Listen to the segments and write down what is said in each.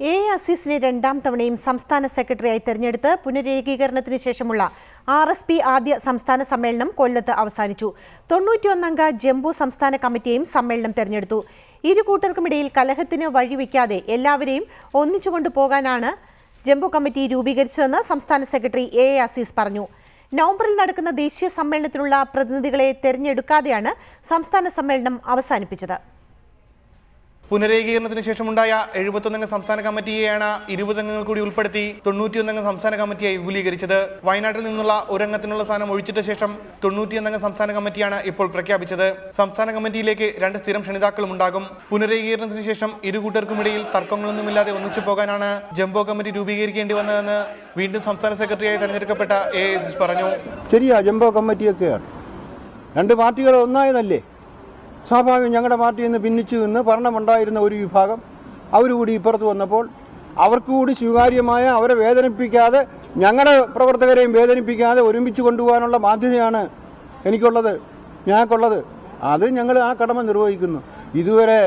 A അസീസിനെ രണ്ടാം തവണയും സംസ്ഥാന സെക്രട്ടറിയായി തെരഞ്ഞെടുത്ത് പുനരേകീകരണത്തിന് ശേഷമുള്ള ആർ എസ് പി ആദ്യ സംസ്ഥാന സമ്മേളനം കൊല്ലത്ത് അവസാനിച്ചു. തൊണ്ണൂറ്റിയൊന്നംഗ ജംബു സംസ്ഥാന കമ്മിറ്റിയും സമ്മേളനം തെരഞ്ഞെടുത്തു. ഇരു കൂട്ടർക്കുമിടയിൽ കലഹത്തിന് വഴിവെക്കാതെ എല്ലാവരെയും ഒന്നിച്ചുകൊണ്ടു പോകാനാണ് ജംബു കമ്മിറ്റി രൂപീകരിച്ചതെന്ന് സംസ്ഥാന സെക്രട്ടറി എ അസീസ് പറഞ്ഞു. നവംബറിൽ നടക്കുന്ന ദേശീയ സമ്മേളനത്തിനുള്ള പ്രതിനിധികളെ തെരഞ്ഞെടുക്കാതെയാണ് സംസ്ഥാന സമ്മേളനം അവസാനിപ്പിച്ചത്. പുനരേകീകരണത്തിന് ശേഷമുണ്ടായ എഴുപത്തൊന്നംഗ സംസ്ഥാന കമ്മിറ്റിയെയാണ് ഇരുപതംഗങ്ങൾ കൂടി ഉൾപ്പെടുത്തി തൊണ്ണൂറ്റിയൊന്നംഗ സംസ്ഥാന കമ്മിറ്റിയായി വിപുലീകരിച്ചത്. വയനാട്ടിൽ നിന്നുള്ള ഒരംഗത്തിനുള്ള സ്ഥാനം ഒഴിച്ചിട്ട ശേഷം തൊണ്ണൂറ്റിയൊന്നംഗ സംസ്ഥാന കമ്മിറ്റിയാണ് ഇപ്പോൾ പ്രഖ്യാപിച്ചത്. സംസ്ഥാന കമ്മിറ്റിയിലേക്ക് രണ്ട് സ്ഥിരം ക്ഷണിതാക്കളും ഉണ്ടാകും. പുനരേകീകരണത്തിന് ശേഷം ഇരു കൂട്ടർക്കുമിടയിൽ തർക്കങ്ങളൊന്നുമില്ലാതെ ഒന്നിച്ചു പോകാനാണ് ജംബോ കമ്മിറ്റി രൂപീകരിക്കേണ്ടി വന്നതെന്ന് വീണ്ടും സംസ്ഥാന സെക്രട്ടറിയായി തെരഞ്ഞെടുക്കപ്പെട്ട എ പറഞ്ഞു. ശരിയാ ജംബോ കമ്മിറ്റിയൊക്കെയാണ്. രണ്ട് പാർട്ടികൾ ഒന്നായതല്ലേ? സ്വാഭാവികം ഞങ്ങളുടെ പാർട്ടിയിൽ നിന്ന് ഭിന്നിച്ചു നിന്ന് ഭരണമുണ്ടായിരുന്ന ഒരു വിഭാഗം അവരുകൂടി ഇപ്പുറത്ത് വന്നപ്പോൾ അവർക്ക് കൂടി സ്വീകാര്യമായ അവരെ വേദനിപ്പിക്കാതെ ഞങ്ങളുടെ പ്രവർത്തകരെയും വേദനിപ്പിക്കാതെ ഒരുമിച്ച് കൊണ്ടുപോകാനുള്ള ബാധ്യതയാണ് എനിക്കുള്ളത് ഞങ്ങൾക്കുള്ളത്. അത് ഞങ്ങൾ ആ കടമ നിർവഹിക്കുന്നു. ഇതുവരെ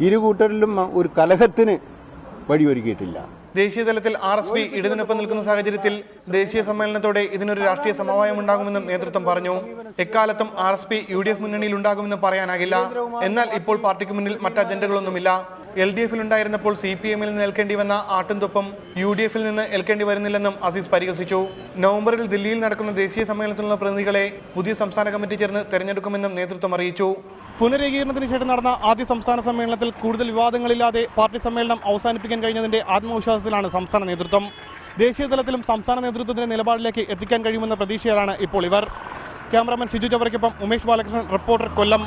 ഇരു കൂട്ടരിലും ഒരു കലഹത്തിന് വഴിയൊരുക്കിയിട്ടില്ല. ദേശീയ തലത്തിൽ ആർ എസ് പി ഇടതിനൊപ്പം നിൽക്കുന്ന സാഹചര്യത്തിൽ ദേശീയ സമ്മേളനത്തോടെ ഇതിനൊരു രാഷ്ട്രീയ സമവായം ഉണ്ടാകുമെന്നും നേതൃത്വം പറഞ്ഞു. എക്കാലത്തും R S P U D F മുന്നണിയിൽ ഉണ്ടാകുമെന്ന് പറയാനാകില്ല. എന്നാൽ ഇപ്പോൾ പാർട്ടിക്ക് മുന്നിൽ മറ്റ് അജണ്ടകളൊന്നുമില്ല. എൽ ഡി എഫിൽ ഉണ്ടായിരുന്നപ്പോൾ സി പി എമ്മിൽ നിന്ന് ഏൽക്കേണ്ടി വന്ന ആട്ടുംതൊപ്പം യു ഡി എഫിൽ നിന്ന് ഏൽക്കേണ്ടി വരുന്നില്ലെന്നും അസീസ് പരിഹസിച്ചു. നവംബറിൽ ദില്ലിയിൽ നടക്കുന്ന ദേശീയ സമ്മേളനത്തിലുള്ള പ്രതിനിധികളെ പുതിയ സംസ്ഥാന കമ്മിറ്റി ചേർന്ന് തെരഞ്ഞെടുക്കുമെന്നും നേതൃത്വം അറിയിച്ചു. പുനരേകീകരണത്തിന് ശേഷം നടന്ന ആദ്യ സംസ്ഥാന സമ്മേളനത്തിൽ കൂടുതൽ വിവാദങ്ങളില്ലാതെ പാർട്ടി സമ്മേളനം അവസാനിപ്പിക്കാൻ കഴിഞ്ഞതിന്റെ ആത്മവിശ്വാസത്തിലാണ് സംസ്ഥാന നേതൃത്വം. ദേശീയ തലത്തിലും സംസ്ഥാന നേതൃത്വത്തിന്റെ നിലപാടിലേക്ക് എത്തിക്കാൻ കഴിയുമെന്ന പ്രതീക്ഷയിലാണ് ഇപ്പോൾ ഇവർ. ക്യാമറാമാൻ ഷിജു ചവറയ്ക്കൊപ്പം ഉമേഷ് ബാലകൃഷ്ണൻ റിപ്പോർട്ടർ കൊല്ലം.